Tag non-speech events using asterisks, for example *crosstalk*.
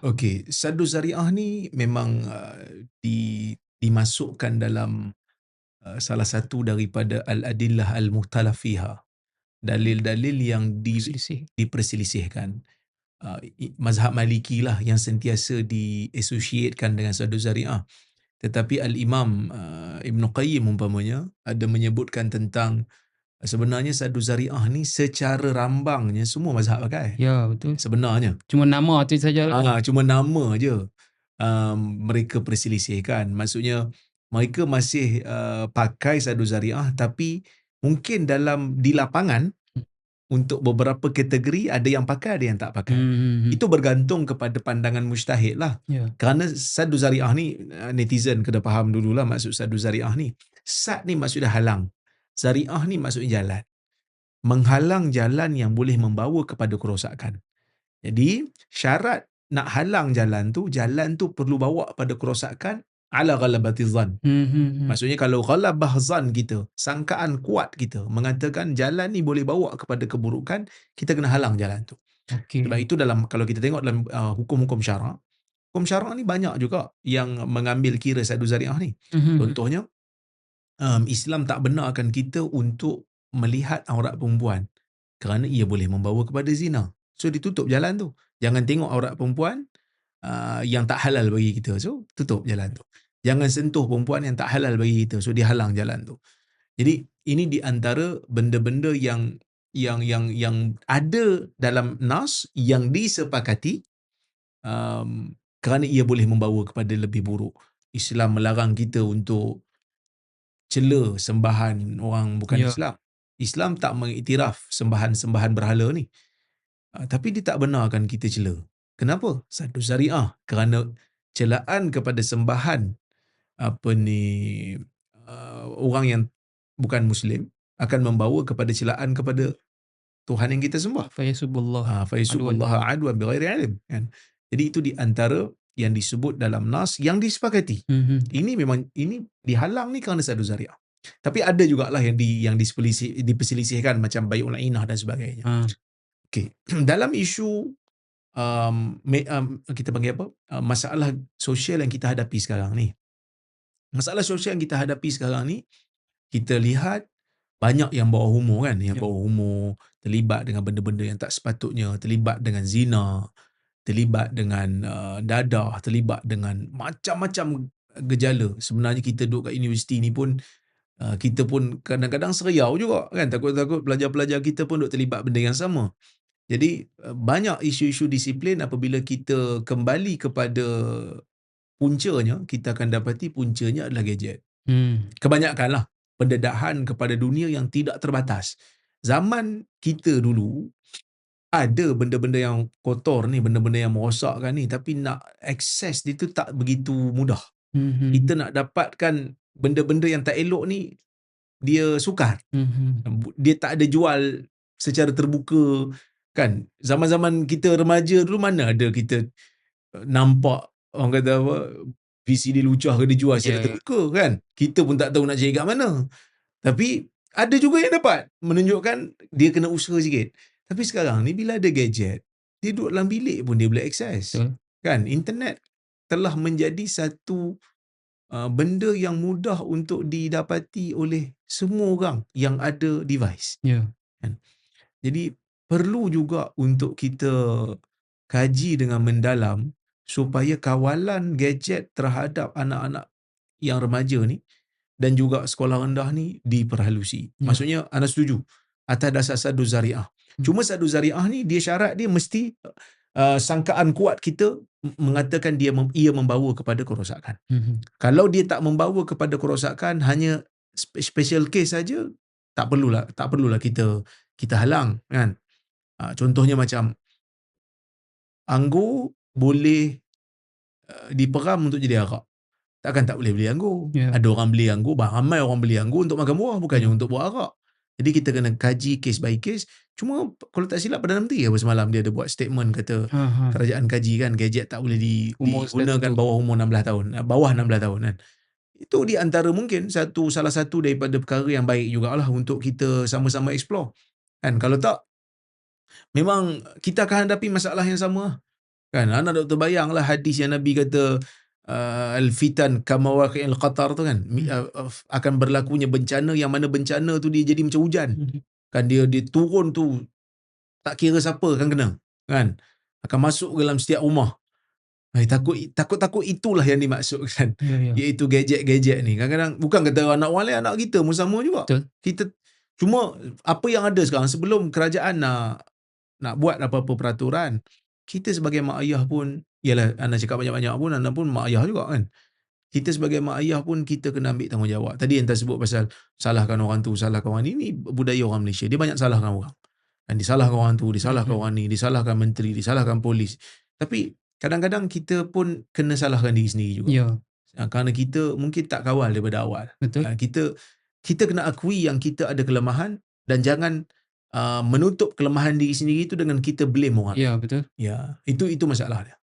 Okey, sadu zariah ni memang uh, di dimasukkan dalam uh, salah satu daripada al-adillah al-mukhtalaf fiha. Dalil-dalil yang di, Selisih. diperselisihkan. Uh, mazhab Maliki lah yang sentiasa di-associatekan dengan sadu zariah. Tetapi al-Imam uh, Ibn Qayyim umpamanya ada menyebutkan tentang sebenarnya sadu zariah ni secara rambangnya semua mazhab pakai. Ya, betul. Sebenarnya. Cuma nama tu saja. Ah, cuma nama je um, mereka perselisihkan. Maksudnya mereka masih uh, pakai sadu zariah tapi mungkin dalam di lapangan untuk beberapa kategori ada yang pakai ada yang tak pakai. Hmm, hmm, hmm. Itu bergantung kepada pandangan mujtahid lah. Ya. Kerana sadu zariah ni uh, netizen kena faham dululah maksud sadu zariah ni. Sad ni maksudnya halang. Zariah ni maksudnya jalan. Menghalang jalan yang boleh membawa kepada kerosakan. Jadi syarat nak halang jalan tu, jalan tu perlu bawa pada kerosakan ala ghalabati zan. Hmm, hmm, hmm. Maksudnya kalau ghalabah zan kita, sangkaan kuat kita mengatakan jalan ni boleh bawa kepada keburukan, kita kena halang jalan tu. Okey. Sebab itu dalam kalau kita tengok dalam uh, hukum-hukum syarak, hukum syarak ni banyak juga yang mengambil kira sadu zariah ni. Hmm, hmm. Contohnya um, Islam tak benarkan kita untuk melihat aurat perempuan kerana ia boleh membawa kepada zina. So ditutup jalan tu. Jangan tengok aurat perempuan uh, yang tak halal bagi kita. So tutup jalan tu. Jangan sentuh perempuan yang tak halal bagi kita. So dihalang jalan tu. Jadi ini di antara benda-benda yang yang yang yang ada dalam nas yang disepakati um, kerana ia boleh membawa kepada lebih buruk. Islam melarang kita untuk cela sembahan orang bukan Ya. Islam. Islam tak mengiktiraf sembahan-sembahan berhala ni. Uh, tapi dia tak benarkan kita cela. Kenapa? Satu syariah. Kerana celaan kepada sembahan apa ni uh, orang yang bukan Muslim akan membawa kepada celaan kepada Tuhan yang kita sembah. Fayasubullah. Ha, Faisubullaha adwan bighairi ilm. Kan? Jadi itu di antara yang disebut dalam nas yang disepakati. Hmm, hmm. Ini memang ini dihalang ni kerana sadu zariah. Tapi ada jugalah yang di yang diselisih, diperselisihkan macam bayul ainah dan sebagainya. Ha. Okey. *clears throat* dalam isu um, me, um, kita panggil apa? Uh, masalah sosial yang kita hadapi sekarang ni. Masalah sosial yang kita hadapi sekarang ni kita lihat banyak yang bawah umur kan, yang Ya. bawah umur terlibat dengan benda-benda yang tak sepatutnya, terlibat dengan zina, terlibat dengan uh, dadah, terlibat dengan macam-macam gejala. Sebenarnya kita duduk kat universiti ni pun uh, kita pun kadang-kadang seriau juga kan takut-takut pelajar-pelajar kita pun duk terlibat benda yang sama. Jadi uh, banyak isu-isu disiplin apabila kita kembali kepada puncanya kita akan dapati puncanya adalah gadget. Hmm. Kebanyakanlah pendedahan kepada dunia yang tidak terbatas. Zaman kita dulu ada benda-benda yang kotor ni, benda-benda yang merosakkan ni tapi nak akses dia tu tak begitu mudah. Hmm, hmm. Kita nak dapatkan benda-benda yang tak elok ni dia sukar. Hmm, hmm. Dia tak ada jual secara terbuka kan. Zaman-zaman kita remaja dulu mana ada kita uh, nampak orang kata apa VCD lucah ke dijual secara Ya, ya. terbuka kan. Kita pun tak tahu nak cari kat mana. Tapi ada juga yang dapat menunjukkan dia kena usaha sikit. Tapi sekarang ni bila ada gadget, dia duduk dalam bilik pun dia boleh akses. Betul. Kan internet telah menjadi satu uh, benda yang mudah untuk didapati oleh semua orang yang ada device. Ya. Jadi perlu juga untuk kita kaji dengan mendalam supaya kawalan gadget terhadap anak-anak yang remaja ni dan juga sekolah rendah ni diperhalusi. Ya. Maksudnya anda setuju atas dasar sadu zariah. Hmm. Cuma sadu zariah ni dia syarat dia mesti uh, sangkaan kuat kita mengatakan dia mem- ia membawa kepada kerosakan. Hmm, hmm. Kalau dia tak membawa kepada kerosakan hanya spe- special case saja tak perlulah tak perlulah kita kita halang kan. Uh, contohnya macam anggur boleh uh, diperam untuk jadi arak. Takkan tak boleh beli anggur. Ya. Ada orang beli anggur, ramai orang beli anggur untuk makan buah bukannya Ya. untuk buat arak. Jadi kita kena kaji case by case. Cuma kalau tak silap Perdana Menteri apa semalam dia ada buat statement kata Ha, ha. kerajaan kaji kan gadget tak boleh di, Umur digunakan bawah umur 16 tahun. eh, Bawah 16 tahun kan. Itu di antara mungkin satu salah satu daripada perkara yang baik jugalah untuk kita sama-sama explore. Kan kalau tak memang kita akan hadapi masalah yang sama. Kan anak doktor bayanglah hadis yang Nabi kata uh, al-fitan kama waqi'il qatar tu kan Hmm. uh, uh, akan berlakunya bencana yang mana bencana tu dia jadi macam hujan. Mhm. Kan dia dia turun tu tak kira siapa akan kena kan. Akan masuk dalam setiap rumah. Hai takut takut-takut itulah yang dimaksudkan Ya, ya. iaitu gadget-gadget ni. Kadang-kadang bukan kata anak lain anak kita pun sama juga. Betul. Kita cuma apa yang ada sekarang sebelum kerajaan nak nak buat apa-apa peraturan, kita sebagai mak ayah pun ialah anda cakap banyak-banyak pun anda pun mak ayah juga kan. Kita sebagai mak ayah pun kita kena ambil tanggungjawab. Tadi yang tersebut pasal salahkan orang tu, salahkan orang ni, ni budaya orang Malaysia. Dia banyak salahkan orang. Dan disalahkan orang tu, disalahkan orang ni, disalahkan menteri, disalahkan polis. Tapi kadang-kadang kita pun kena salahkan diri sendiri juga. Ya, Ha, kerana kita mungkin tak kawal daripada awal. betul. Ha, kita kita kena akui yang kita ada kelemahan dan jangan uh, menutup kelemahan diri sendiri itu dengan kita blame orang. Ya, betul. Ya, itu itu masalah dia.